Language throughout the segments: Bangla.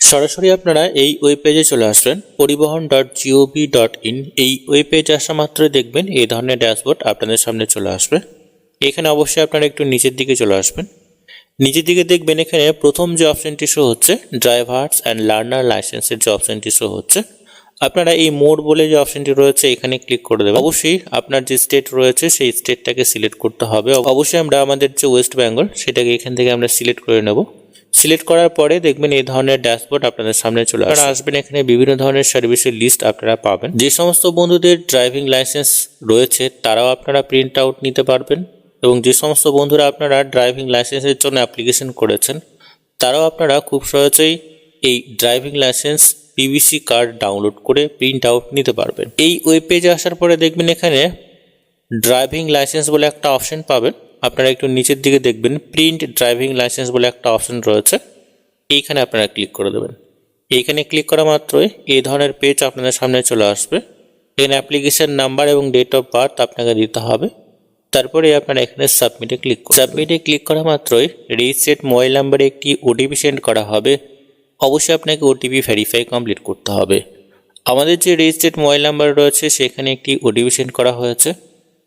সরাসরি আপনারা এই ওয়েব পেজে চলে আসবেন, Parivahan dot gov dot in এই ওয়েব পেজে আসা মাত্রই দেখবেন এই ধরনের ড্যাশবোর্ড আপনাদের সামনে চলে আসবে। এখানে অবশ্যই আপনারা একটু নিচের দিকে চলে আসবেন। নিচের দিকে দেখবেন এখানে প্রথম যে অপশনটি শো হচ্ছে ড্রাইভার্স অ্যান্ড লার্নার লাইসেন্সের যে অপশনটি শো হচ্ছে। আপনারা এই মোড বলে যে অপশনটি রয়েছে, এখানে ক্লিক করে দেবেন। অবশ্যই আপনার যে স্টেট রয়েছে, সেই স্টেটটাকে সিলেক্ট করতে হবে। অবশ্যই আমরা আমাদের যে ওয়েস্ট বেঙ্গল সেটাকে এখান থেকে আমরা সিলেক্ট করে নেব। সিলেক্ট করার পরে দেখবেন এই ধরনের ড্যাশবোর্ড আপনাদের সামনে চলে আসবে। আসবেন এখানে বিভিন্ন ধরনের সার্ভিসের লিস্ট আপনারা পাবেন। যে সমস্ত বন্ধুদের ড্রাইভিং লাইসেন্স রয়েছে, তারাও আপনারা প্রিন্ট আউট নিতে পারবেন এবং যে সমস্ত বন্ধুরা আপনারা ড্রাইভিং লাইসেন্সের জন্য অ্যাপ্লিকেশন করেছেন, তারাও আপনারা খুব সহজেই এই driving licence PVC card download করে প্রিন্ট আউট নিতে পারবেন। এই ওয়েব পেজে আসার পরে দেখবেন এখানে ড্রাইভিং লাইসেন্স বলে একটা অপশন পাবেন। আপনারা একটু নিচের দিকে দেখবেন প্রিন্ট ড্রাইভিং লাইসেন্স বলে একটা অপশন রয়েছে। এইখানে আপনারা ক্লিক করে দেবেন। এইখানে ক্লিক করা মাত্রই এই ধরনের পেজ আপনাদের সামনে চলে আসবে। এখানে অ্যাপ্লিকেশন নাম্বার এবং ডেট অফ বার্থ আপনাকে দিতে হবে। তারপরে আপনারা এখানে সাবমিটে ক্লিক সাবমিটে ক্লিক করা মাত্রই রিসেট মোবাইল নাম্বারে একটি ওটিপি সেন্ড করা হবে। অবশ্যই আপনাকে ওটিপি ভেরিফাই কমপ্লিট করতে হবে। আমাদের যে রেজিস্ট্রেড মোবাইল নাম্বার রয়েছে, সেখানে একটি ওটিপি সেন্ড করা হয়েছে।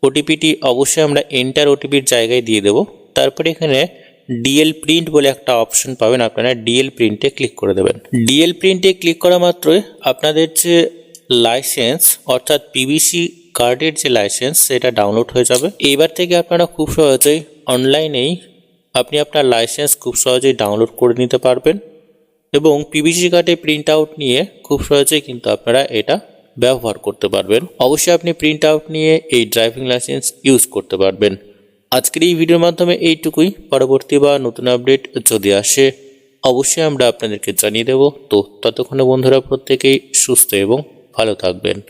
ওটিপিটি অবশ্যই আমরা এন্টার ওটিপির জায়গায় দিয়ে দেব। তারপরে এখানে ডিএল প্রিন্ট বলে একটা অপশন পাবেন, আপনারা ডিএল প্রিন্টে ক্লিক করে দেবেন। ডিএল প্রিন্টে ক্লিক করা মাত্রই আপনাদের যে লাইসেন্স অর্থাৎ পিভিসি কার্ডের যে লাইসেন্স সেটা ডাউনলোড হয়ে যাবে। এইবার থেকে আপনারা খুব সহজেই অনলাইনেই আপনি আপনার লাইসেন্স খুব সহজেই ডাউনলোড করে নিতে পারবেন। এবং পিভিসি কার্ডে প্রিন্ট আউট নিয়ে খুব সহজেই কিন্তু আপনারা এটা ব্যবহার করতে পারবেন। অবশ্যই আপনি প্রিন্ট আউট নিয়ে এই ড্রাইভিং লাইসেন্স ইউজ করতে পারবেন। আজকের এই ভিডিওর মাধ্যমে এইটুকুই। পরবর্তী বা নতুন আপডেট যদি আসে, অবশ্যই আমরা আপনাদেরকে জানিয়ে দেব। তো ততক্ষণে বন্ধুরা প্রত্যেকেই সুস্থ এবং ভালো থাকবেন।